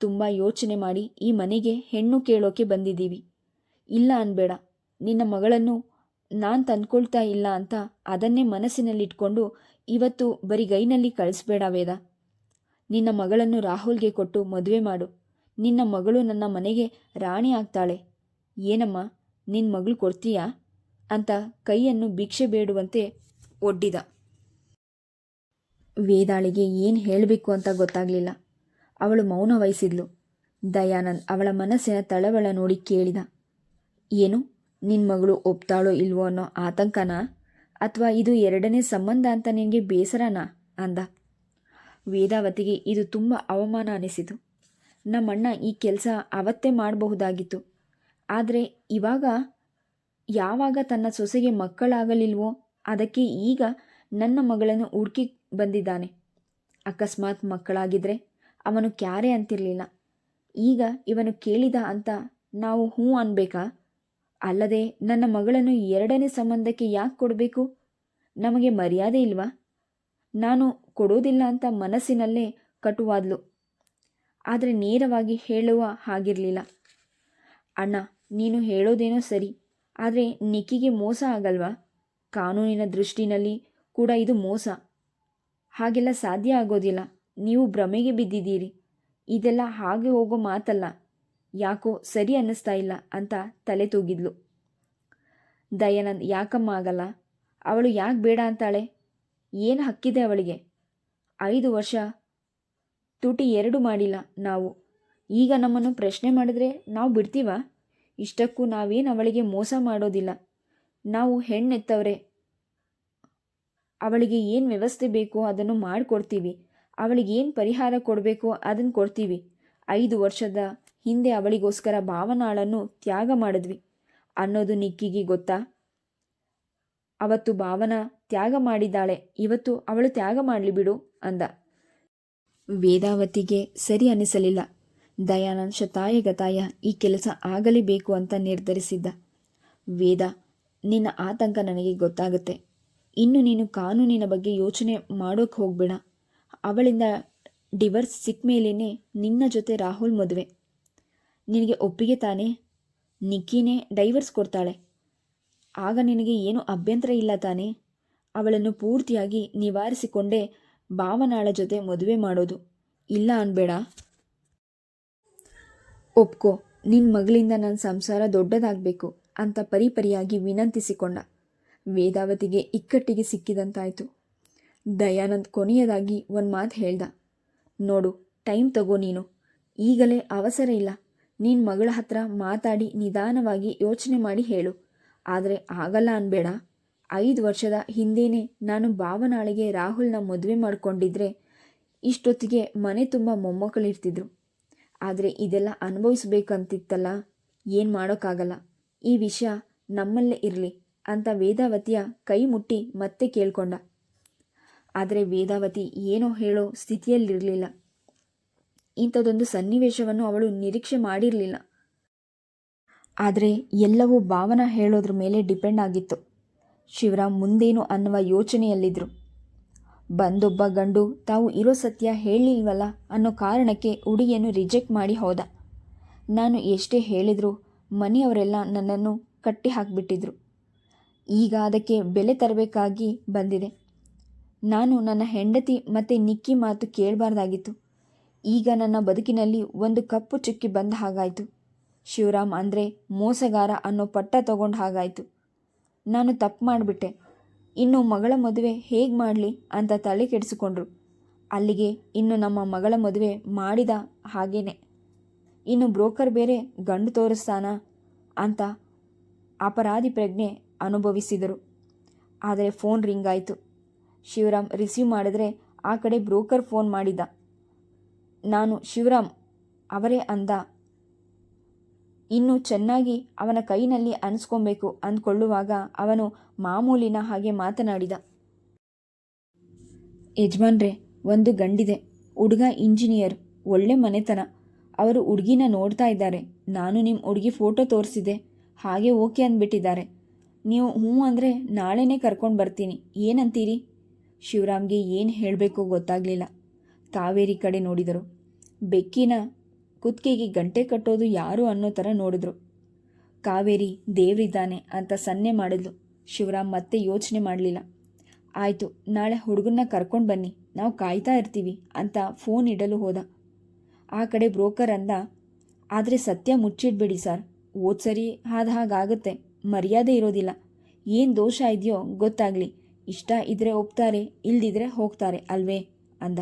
ತುಂಬ ಯೋಚನೆ ಮಾಡಿ ಈ ಮನೆಗೆ ಹೆಣ್ಣು ಕೇಳೋಕೆ ಬಂದಿದ್ದೀವಿ. ಇಲ್ಲ ಅನ್ಬೇಡ. ನಿನ್ನ ಮಗಳನ್ನು ನಾನು ತಂದ್ಕೊಳ್ತಾ ಇಲ್ಲ ಅಂತ ಅದನ್ನೇ ಮನಸ್ಸಿನಲ್ಲಿಟ್ಕೊಂಡು ಇವತ್ತು ಬರೀ ಗೈನಲ್ಲಿ ಕಳಿಸ್ಬೇಡ ವೇದ. ನಿನ್ನ ಮಗಳನ್ನು ರಾಹುಲ್ಗೆ ಕೊಟ್ಟು ಮದುವೆ ಮಾಡು. ನಿನ್ನ ಮಗಳು ನನ್ನ ಮನೆಗೆ ರಾಣಿ ಆಗ್ತಾಳೆ. ಏನಮ್ಮ ನಿನ್ನ ಮಗಳು ಕೊಡ್ತೀಯಾ? ಅಂತ ಕೈಯನ್ನು ಭಿಕ್ಷೆ ಬೇಡುವಂತೆ ಒಡ್ಡಿದ. ವೇದಾಳಿಗೆ ಏನು ಹೇಳಬೇಕು ಅಂತ ಗೊತ್ತಾಗಲಿಲ್ಲ. ಅವಳು ಮೌನ ವಹಿಸಿದ್ಲು. ದಯಾನಂದ್ ಅವಳ ಮನಸ್ಸಿನ ತಳವಳ ನೋಡಿ ಕೇಳಿದ. ಏನು ನಿನ್ನ ಮಗಳು ಒಪ್ತಾಳೋ ಇಲ್ವೋ ಅನ್ನೋ ಆತಂಕನಾ? ಅಥವಾ ಇದು ಎರಡನೇ ಸಂಬಂಧ ಅಂತ ನಿನಗೆ ಬೇಸರನಾ? ಅಂದ. ವೇದಾವತಿಗೆ ಇದು ತುಂಬ ಅವಮಾನ ಅನಿಸಿತು. ನಮ್ಮಣ್ಣ ಈ ಕೆಲಸ ಅವತ್ತೇ ಮಾಡಬಹುದಾಗಿತ್ತು. ಆದರೆ ಇವಾಗ ಯಾವಾಗ ತನ್ನ ಸೊಸೆಗೆ ಮಕ್ಕಳಾಗಲಿಲ್ವೋ ಅದಕ್ಕೆ ಈಗ ನನ್ನ ಮಗಳನ್ನು ಹುಡುಕಿ ಬಂದಿದ್ದಾನೆ. ಅಕಸ್ಮಾತ್ ಮಕ್ಕಳಾಗಿದ್ರೆ ಅವನು ಕ್ಯಾರೆ ಅಂತಿರಲಿಲ್ಲ. ಈಗ ಇವನು ಕೇಳಿದ ಅಂತ ನಾವು ಹ್ಞೂ ಅನ್ಬೇಕಾ? ಅಲ್ಲದೆ ನನ್ನ ಮಗಳನ್ನು ಎರಡನೇ ಸಂಬಂಧಕ್ಕೆ ಯಾಕೆ ಕೊಡಬೇಕು? ನಮಗೆ ಮರ್ಯಾದೆ ಇಲ್ವಾ? ನಾನು ಕೊಡೋದಿಲ್ಲ ಅಂತ ಮನಸ್ಸಿನಲ್ಲೇ ಕಟುವಾದ್ಲು. ಆದರೆ ನೇರವಾಗಿ ಹೇಳುವ ಹಾಗಿರಲಿಲ್ಲ. ಅಣ್ಣ, ನೀನು ಹೇಳೋದೇನೋ ಸರಿ, ಆದರೆ ನಿಕ್ಕಿಗೆ ಮೋಸ ಆಗಲ್ವಾ? ಕಾನೂನಿನ ದೃಷ್ಟಿನಲ್ಲಿ ಕೂಡ ಇದು ಮೋಸ. ಹಾಗೆಲ್ಲ ಸಾಧ್ಯ ಆಗೋದಿಲ್ಲ. ನೀವು ಭ್ರಮೆಗೆ ಬಿದ್ದಿದ್ದೀರಿ. ಇದೆಲ್ಲ ಹಾಗೆ ಹೋಗೋ ಮಾತಲ್ಲ. ಯಾಕೋ ಸರಿ ಅನ್ನಿಸ್ತಾ ಇಲ್ಲ ಅಂತ ತಲೆ ತೂಗಿದ್ಲು. ದಯಾನಂದ್, ಯಾಕಮ್ಮ ಆಗಲ್ಲ? ಅವಳು ಯಾಕೆ ಬೇಡ ಅಂತಾಳೆ? ಏನು ಹಕ್ಕಿದೆ ಅವಳಿಗೆ? ಐದು ವರ್ಷ. ತುಟಿ ಎರಡು ಮಾಡಿಲ್ಲ ನಾವು. ಈಗ ನಮ್ಮನ್ನು ಪ್ರಶ್ನೆ ಮಾಡಿದ್ರೆ ನಾವು ಬಿಡ್ತೀವಾ? ಇಷ್ಟಕ್ಕೂ ನಾವೇನು ಅವಳಿಗೆ ಮೋಸ ಮಾಡೋದಿಲ್ಲ. ನಾವು ಹೆಣ್ಣೆತ್ತವ್ರೆ. ಅವಳಿಗೆ ಏನು ವ್ಯವಸ್ಥೆ ಬೇಕೋ ಅದನ್ನು ಮಾಡಿಕೊಡ್ತೀವಿ. ಅವಳಿಗೆ ಏನು ಪರಿಹಾರ ಕೊಡಬೇಕೋ ಅದನ್ನು ಕೊಡ್ತೀವಿ. ಐದು ವರ್ಷದ ಹಿಂದೆ ಅವಳಿಗೋಸ್ಕರ ಭಾವನಾಳನ್ನು ತ್ಯಾಗ ಮಾಡಿದ್ವಿ. ಅನ್ನೋದು ನಿಕ್ಕಿಗೆ ಗೊತ್ತಾ? ಅವತ್ತು ಭಾವನ ತ್ಯಾಗ ಮಾಡಿದ್ದಾಳೆ. ಇವತ್ತು ಅವಳು ತ್ಯಾಗ ಮಾಡಲಿ ಬಿಡು ಅಂದ. ವೇದಾವತಿಗೆ ಸರಿ ಅನಿಸಲಿಲ್ಲ. ದಯಾನಂದ್ ಶತಾಯಗತಾಯ ಈ ಕೆಲಸ ಆಗಲೇಬೇಕು ಅಂತ ನಿರ್ಧರಿಸಿದ್ದ. ವೇದ, ನಿನ್ನ ಆತಂಕ ನನಗೆ ಗೊತ್ತಾಗುತ್ತೆ. ಇನ್ನು ನೀನು ಕಾನೂನಿನ ಬಗ್ಗೆ ಯೋಚನೆ ಮಾಡೋಕೆ ಹೋಗಬೇಡ. ಅವಳಿಂದ ಡಿವರ್ಸ್ ಸಿಕ್ಕ ಮೇಲೇ ನಿನ್ನ ಜೊತೆ ರಾಹುಲ್ ಮದುವೆ. ನಿನಗೆ ಒಪ್ಪಿಗೆ ತಾನೇ? ನಿಕ್ಕಿನೇ ಡೈವರ್ಸ್ ಕೊಡ್ತಾಳೆ. ಆಗ ನಿನಗೆ ಏನು ಅಭ್ಯಂತರ ಇಲ್ಲ ತಾನೇ? ಅವಳನ್ನು ಪೂರ್ತಿಯಾಗಿ ನಿವಾರಿಸಿಕೊಂಡೇ ಭಾವನಾಳ ಜೊತೆ ಮದುವೆ ಮಾಡೋದು. ಇಲ್ಲ ಅನ್ಬೇಡ. ಒಪ್ಕೋ ನಿನ್ನ ಮಗಳಿಂದ ನನ್ನ ಸಂಸಾರ ದೊಡ್ಡದಾಗಬೇಕು ಅಂತ ಪರಿಪರಿಯಾಗಿ ವಿನಂತಿಸಿಕೊಂಡ. ವೇದಾವತಿಗೆ ಇಕ್ಕಟ್ಟಿಗೆ ಸಿಕ್ಕಿದಂತಾಯಿತು. ದಯಾನಂದ್ ಕೊನೆಯದಾಗಿ ಒಂದು ಮಾತು ಹೇಳ್ದ. ನೋಡು, ಟೈಮ್ ತಗೋ ನೀನು. ಈಗಲೇ ಅವಸರ ಇಲ್ಲ. ನಿನ್ನ ಮಗಳ ಹತ್ರ ಮಾತಾಡಿ ನಿಧಾನವಾಗಿ ಯೋಚನೆ ಮಾಡಿ ಹೇಳು. ಆದರೆ ಆಗಲ್ಲ ಅನ್ಬೇಡ. ಐದು ವರ್ಷದ ಹಿಂದೇನೆ ನಾನು ಭಾವನಾಳಿಗೆ ರಾಹುಲ್ನ ಮದುವೆ ಮಾಡಿಕೊಂಡಿದ್ರೆ ಇಷ್ಟೊತ್ತಿಗೆ ಮನೆ ತುಂಬ ಮೊಮ್ಮಕ್ಕಳಿರ್ತಿದ್ರು. ಆದರೆ ಇದೆಲ್ಲ ಅನುಭವಿಸಬೇಕಂತಿತ್ತಲ್ಲ, ಏನು ಮಾಡೋಕ್ಕಾಗಲ್ಲ. ಈ ವಿಷಯ ನಮ್ಮಲ್ಲೇ ಇರಲಿ ಅಂತ ವೇದಾವತಿಯ ಕೈ ಮುಟ್ಟಿ ಮತ್ತೆ ಕೇಳ್ಕೊಂಡ. ಆದರೆ ವೇದಾವತಿ ಏನೋ ಹೇಳೋ ಸ್ಥಿತಿಯಲ್ಲಿರಲಿಲ್ಲ. ಇಂಥದ್ದೊಂದು ಸನ್ನಿವೇಶವನ್ನು ಅವಳು ನಿರೀಕ್ಷೆ ಮಾಡಿರಲಿಲ್ಲ. ಆದರೆ ಎಲ್ಲವೂ ಭಾವನ ಹೇಳೋದ್ರ ಮೇಲೆ ಡಿಪೆಂಡ್ ಆಗಿತ್ತು. ಶಿವರಾಮ್ ಮುಂದೇನು ಅನ್ನುವ ಯೋಚನೆಯಲ್ಲಿದ್ದರು ಬಂದೊಬ್ಬ ಗಂಡು, ತಾವು ಇರೋ ಸತ್ಯ ಹೇಳಿಲ್ವಲ್ಲ ಅನ್ನೋ ಕಾರಣಕ್ಕೆ ಹುಡುಗಿಯನ್ನು ರಿಜೆಕ್ಟ್ ಮಾಡಿ ಹೋದ. ನಾನು ಎಷ್ಟೇ ಹೇಳಿದರೂ ಮನೆಯವರೆಲ್ಲ ನನ್ನನ್ನು ಕಟ್ಟಿ ಹಾಕಿಬಿಟ್ಟಿದ್ರು. ಈಗ ಅದಕ್ಕೆ ಬೆಲೆ ತರಬೇಕಾಗಿ ಬಂದಿದೆ. ನಾನು ನನ್ನ ಹೆಂಡತಿ ಮತ್ತು ನಿಕ್ಕಿ ಮಾತು ಕೇಳಬಾರ್ದಾಗಿತ್ತು. ಈಗ ನನ್ನ ಬದುಕಿನಲ್ಲಿ ಒಂದು ಕಪ್ಪು ಚುಕ್ಕಿ ಬಂದ ಹಾಗಾಯಿತು. ಶಿವರಾಮ್ ಅಂದರೆ ಮೋಸಗಾರ ಅನ್ನೋ ಪಟ್ಟ ತಗೊಂಡ ಹಾಗಾಯಿತು. ನಾನು ತಪ್ಪು ಮಾಡಿಬಿಟ್ಟೆ. ಇನ್ನು ಮಗಳ ಮದುವೆ ಹೇಗೆ ಮಾಡಲಿ ಅಂತ ತಲೆ ಕೆಡಿಸಿಕೊಂಡ್ರು. ಅಲ್ಲಿಗೆ ಇನ್ನು ನಮ್ಮ ಮಗಳ ಮದುವೆ ಮಾಡಿದ ಹಾಗೇನೆ. ಇನ್ನು ಬ್ರೋಕರ್ ಬೇರೆ ಗಂಡು ತೋರಿಸ್ತಾನ ಅಂತ ಅಪರಾಧಿ ಪ್ರಜ್ಞೆ ಅನುಭವಿಸಿದರು. ಆದರೆ ಫೋನ್ ರಿಂಗ್ ಆಯಿತು. ಶಿವರಾಮ್ ರಿಸೀವ್ ಮಾಡಿದ್ರೆ ಆ ಕಡೆ ಬ್ರೋಕರ್ ಫೋನ್ ಮಾಡಿದ ನಾನು ಶಿವರಾಮ್ ಅವರೇ ಅಂದ. ಇನ್ನು ಚೆನ್ನಾಗಿ ಅವನ ಕೈನಲ್ಲಿ ಅನಿಸ್ಕೊಬೇಕು ಅಂದ್ಕೊಳ್ಳುವಾಗ ಅವನು ಮಾಮೂಲಿನ ಹಾಗೆ ಮಾತನಾಡಿದ. ಯಜಮಾನ್ರೆ, ಒಂದು ಗಂಡಿದೆ. ಹುಡುಗ ಇಂಜಿನಿಯರ್. ಒಳ್ಳೆ ಮನೆತನ. ಅವರು ಹುಡುಗಿನ ನೋಡ್ತಾ ಇದ್ದಾರೆ. ನಾನು ನಿಮ್ಮ ಹುಡುಗಿ ಫೋಟೋ ತೋರಿಸಿದೆ. ಹಾಗೆ ಓಕೆ ಅಂದ್ಬಿಟ್ಟಿದ್ದಾರೆ. ನೀವು ಹ್ಞೂ ಅಂದರೆ ನಾಳೆನೇ ಕರ್ಕೊಂಡು ಬರ್ತೀನಿ. ಏನಂತೀರಿ? ಶಿವರಾಮ್ಗೆ ಏನು ಹೇಳಬೇಕು ಗೊತ್ತಾಗಲಿಲ್ಲ. ಕಾವೇರಿ ಕಡೆ ನೋಡಿದರು. ಬೆಕ್ಕಿನ ಕುತ್ತಿಗೆಗೆ ಗಂಟೆ ಕಟ್ಟೋದು ಯಾರು ಅನ್ನೋ ಥರ ನೋಡಿದ್ರು. ಕಾವೇರಿ ದೇವ್ರಿದ್ದಾನೆ ಅಂತ ಸನ್ನೆ ಮಾಡಿದ್ಲು. ಶಿವರಾಮ್ ಮತ್ತೆ ಯೋಚನೆ ಮಾಡಲಿಲ್ಲ. ಆಯಿತು, ನಾಳೆ ಹುಡುಗನ್ನ ಕರ್ಕೊಂಡು ಬನ್ನಿ, ನಾವು ಕಾಯ್ತಾ ಇರ್ತೀವಿ ಅಂತ ಫೋನ್ ಇಡಲು ಹೋದ. ಆ ಕಡೆ ಬ್ರೋಕರ್ ಅಂದ, ಆದರೆ ಸತ್ಯ ಮುಚ್ಚಿಡ್ಬೇಡಿ ಸರ್ ಓದ್ ಸರಿ ಆದ ಹಾಗಾಗುತ್ತೆ, ಮರ್ಯಾದೆ ಇರೋದಿಲ್ಲ. ಏನು ದೋಷ ಇದೆಯೋ ಗೊತ್ತಾಗಲಿ, ಇಷ್ಟ ಇದ್ರೆ ಒಪ್ತಾರೆ, ಇಲ್ದಿದ್ರೆ ಹೋಗ್ತಾರೆ, ಅಲ್ವೇ? ಅಂದ.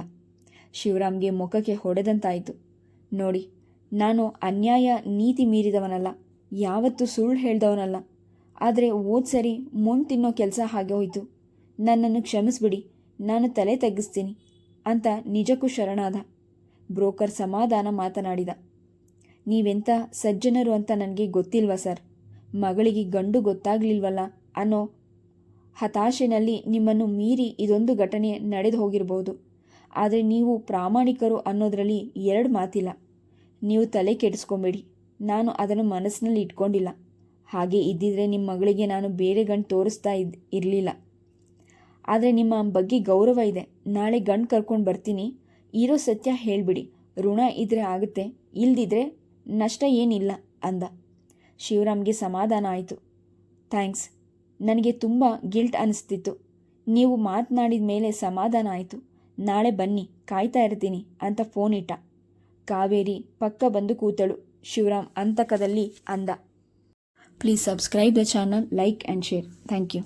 ಶಿವರಾಮ್ಗೆ ಮುಖಕ್ಕೆ ಹೊಡೆದಂತಾಯಿತು. ನೋಡಿ, ನಾನು ಅನ್ಯಾಯ ನೀತಿ ಮೀರಿದವನಲ್ಲ, ಯಾವತ್ತೂ ಸುಳ್ಳು ಹೇಳ್ದವನಲ್ಲ. ಆದರೆ ಓದ್ ಸರಿ ಮುಂದೆ ತಿನ್ನೋ ಕೆಲಸ ಹಾಗೆ ಹೋಯಿತು. ನನ್ನನ್ನು ಕ್ಷಮಿಸ್ಬಿಡಿ, ನಾನು ತಲೆ ತಗ್ಗಿಸ್ತೀನಿ ಅಂತ ನಿಜಕ್ಕೂ ಶರಣಾದ ಬ್ರೋಕರ್ ಸಮಾಧಾನ ಮಾತನಾಡಿದ. ನೀವೆಂಥ ಸಜ್ಜನರು ಅಂತ ನನಗೆ ಗೊತ್ತಿಲ್ವಾ ಸರ್? ಮಗಳಿಗೆ ಗಂಡು ಗೊತ್ತಾಗ್ಲಿಲ್ವಲ್ಲ ಅನ್ನೋ ಹತಾಶೆನಲ್ಲಿ ನಿಮ್ಮನ್ನು ಮೀರಿ ಇದೊಂದು ಘಟನೆ ನಡೆದು ಹೋಗಿರ್ಬೋದು. ಆದರೆ ನೀವು ಪ್ರಾಮಾಣಿಕರು ಅನ್ನೋದರಲ್ಲಿ ಎರಡು ಮಾತಿಲ್ಲ. ನೀವು ತಲೆ ಕೆಡಿಸ್ಕೊಬೇಡಿ. ನಾನು ಅದನ್ನು ಮನಸ್ಸಿನಲ್ಲಿ ಇಟ್ಕೊಂಡಿಲ್ಲ. ಹಾಗೆ ಇದ್ದಿದ್ರೆ ನಿಮ್ಮ ಮಗಳಿಗೆ ನಾನು ಬೇರೆ ಗಂಡು ತೋರಿಸ್ತಾ ಇದ್ ಇರಲಿಲ್ಲ. ಆದರೆ ನಿಮ್ಮ ಬಗ್ಗೆ ಗೌರವ ಇದೆ. ನಾಳೆ ಗಂಡು ಕರ್ಕೊಂಡು ಬರ್ತೀನಿ. ಇರೋ ಸತ್ಯ ಹೇಳಿಬಿಡಿ. ಋಣ ಇದ್ರೆ ಆಗುತ್ತೆ. ಇಲ್ದಿದ್ರೆ ನಷ್ಟ ಏನಿಲ್ಲ ಅಂದ. ಶಿವರಾಮ್ಗೆ ಸಮಾಧಾನ ಆಯಿತು. ಥ್ಯಾಂಕ್ಸ್. ನನಗೆ ತುಂಬ ಗಿಲ್ಟ್ ಅನಿಸ್ತಿತ್ತು. ನೀವು ಮಾತನಾಡಿದ ಮೇಲೆ ಸಮಾಧಾನ ಆಯಿತು. ನಾಳೆ ಬನ್ನಿ, ಕಾಯ್ತಾ ಇರ್ತೀನಿ ಅಂತ ಫೋನ್ ಇಟ್ಟ. ಕಾವೇರಿ ಪಕ್ಕ ಬಂದು ಕೂತಳು. ಶಿವರಾಮ್ ಅಂತಕದಲ್ಲಿ ಅಂದ. Please subscribe the channel like and share thank you